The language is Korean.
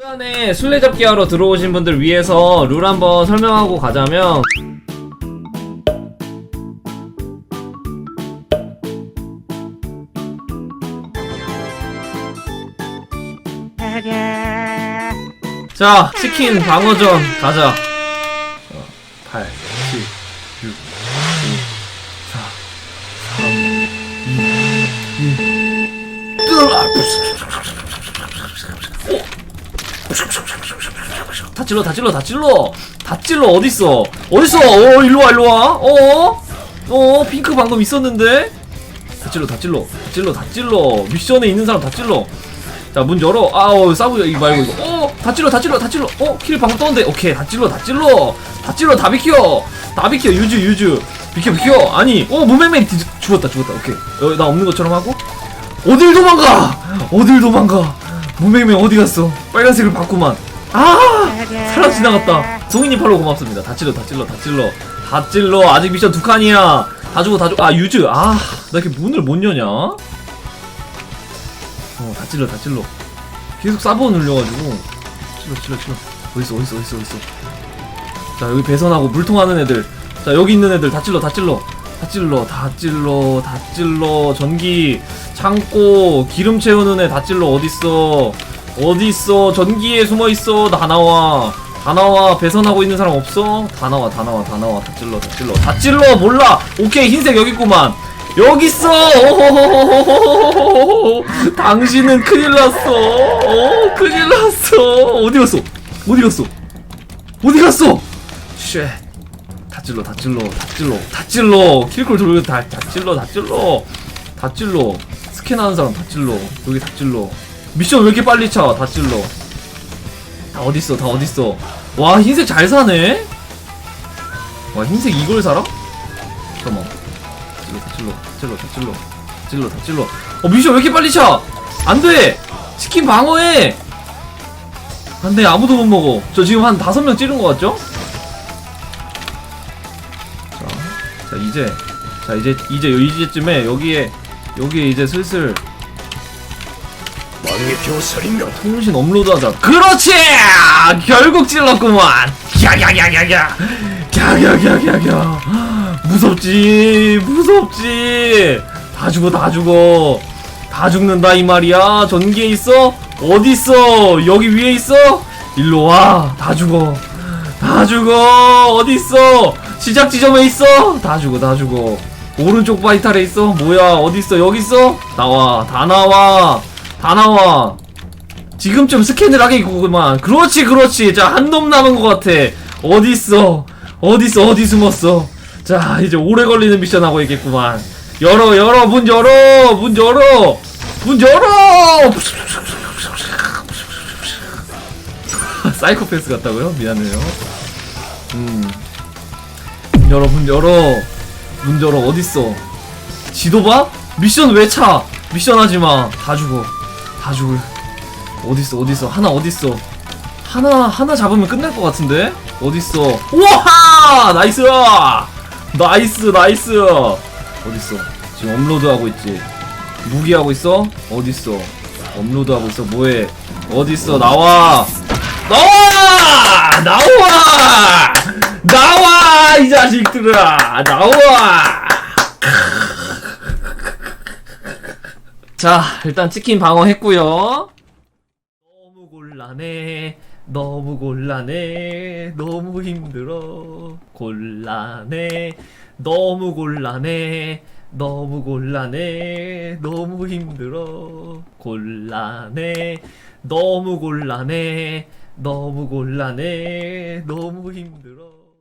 중간에 술래잡기 하러 들어오신 분들 위해서 룰 한번 설명하고 가자면. 자 치킨 방어전 가자. 어, 8 7 6 5 4 3 2 1다 찔러 다 찔러 다 찔러. 다 찔러 어딨어? 어딨어? 어 일로와 일로와. 어어? 어 핑크 방금 있었는데? 다 찔러 다 찔러 다 찔러 다 찔러. 미션에 있는 사람 다 찔러. 자 문 열어. 아우 사부 이거 말고 이거. 어다 찔러 다 찔러 다 찔러. 어킬 방금 떴는데. 오케이 다 찔러 다 찔러. 다 찔러 다 비켜. 다 비켜 유즈 유즈. 비켜 비켜. 아니 어 무맹맹 뒤- 죽었다 죽었다. 오케이. 어, 나 없는 것처럼 하고. 어딜 도망가? 어딜 도망가? 무맹맹 어디 갔어? 빨간색을 봤구만. 아 사람 지나갔다 송이님 팔로 고맙습니다 다 찔러 다 찔러 다 찔러 다 찔러 아직 미션 두 칸이야 다 주고 다 주고 아 유즈 아 나 이렇게 문을 못 여냐 어, 다 찔러, 다 찔러. 계속 사보 눌려가지고. 찔러, 찔러, 찔러. 어딨어, 어딨어, 어딨어, 어딨어. 자, 여기 배선하고 물통하는 애들. 자, 여기 있는 애들 다 찔러, 다 찔러. 다 찔러, 다 찔러, 다 찔러. 전기, 창고, 기름 채우는 애 다 찔러. 어딨어. 어딨어. 전기에 숨어 있어. 다 나와. 다 나와. 배선하고 있는 사람 없어? 다 나와, 다 나와, 다 나와. 다 찔러, 다 찔러. 다 찔러! 몰라! 오케이, 흰색 여기 있구만. 여기 있어! 당신은 큰일 났어! 어, 큰일 났어! 어디 갔어? 어디 갔어? 어디 갔어? 쉣. 다 찔러, 다 찔러, 다 찔러, 다 찔러! 킬콜 돌려, 다, 다 찔러, 다 찔러! 다 찔러. 스캔하는 사람 다 찔러. 여기 다 찔러. 미션 왜 이렇게 빨리 차? 다 찔러. 다 어딨어, 다 어딨어. 와, 흰색 잘 사네? 와, 흰색 이걸 살아? 잠깐만. 찔러 다 찔러 찔러 다 찔러 찔러 다 찔러 어 미션 왜 이렇게 빨리 차 안 돼 치킨 방어해 안 돼 아무도 못 먹어 저 지금 한 다섯 명 찌른 것 같죠? 자, 자 이제 자 이제 이제 이제쯤에 여기에 여기에 이제 슬슬 만개표 살인가 통신 업로드하자. 그렇지! 결국 찔렀구만. 갸갸갸갸갸 갸갸갸갸갸 무섭지 무섭지. 다 죽어 다 죽어. 다 죽는다 이 말이야. 전기에 있어? 어디 있어? 여기 위에 있어? 일로 와 다 죽어. 다 죽어. 어디 있어? 시작 지점에 있어? 다 죽어 다 죽어. 오른쪽 바이탈에 있어? 뭐야 어디 있어? 여기 있어? 나와 다 나와 다 나와 지금쯤 스캔을 하겠구만. 그렇지 그렇지. 자 한 놈 남은 것 같아. 어디 있어? 어디 숨었어? 자 이제 오래 걸리는 미션 하고 있겠구만. 열어 열어 문 열어 문 열어 문 열어! 사이코패스 같다고요? 미안해요. 음. 열어 문 열어. 문 열어 어딨어? 지도 봐? 미션 왜 차? 미션 하지마. 다 죽어 다 죽을. 어딨어 어딨어? 하나 어딨어? 하나 하나 잡으면 끝날 것 같은데? 어딨어? 우와! 나이스! 나이스 나이스! 어딨어? 지금 업로드하고 있지. 무기하고 있어? 어딨어? 업로드하고 있어. 뭐해? 어딨어? 나와! 나와! 나와! 나와! 이 자식들아! 나와 자 일단 치킨 방어했고요. 너무 곤란해. 너무 곤란해. 너무 힘들어. 곤란해. 너무 곤란해. 너무 곤란해. 너무 힘들어. 곤란해. 너무 곤란해. 너무 곤란해. 너무 힘들어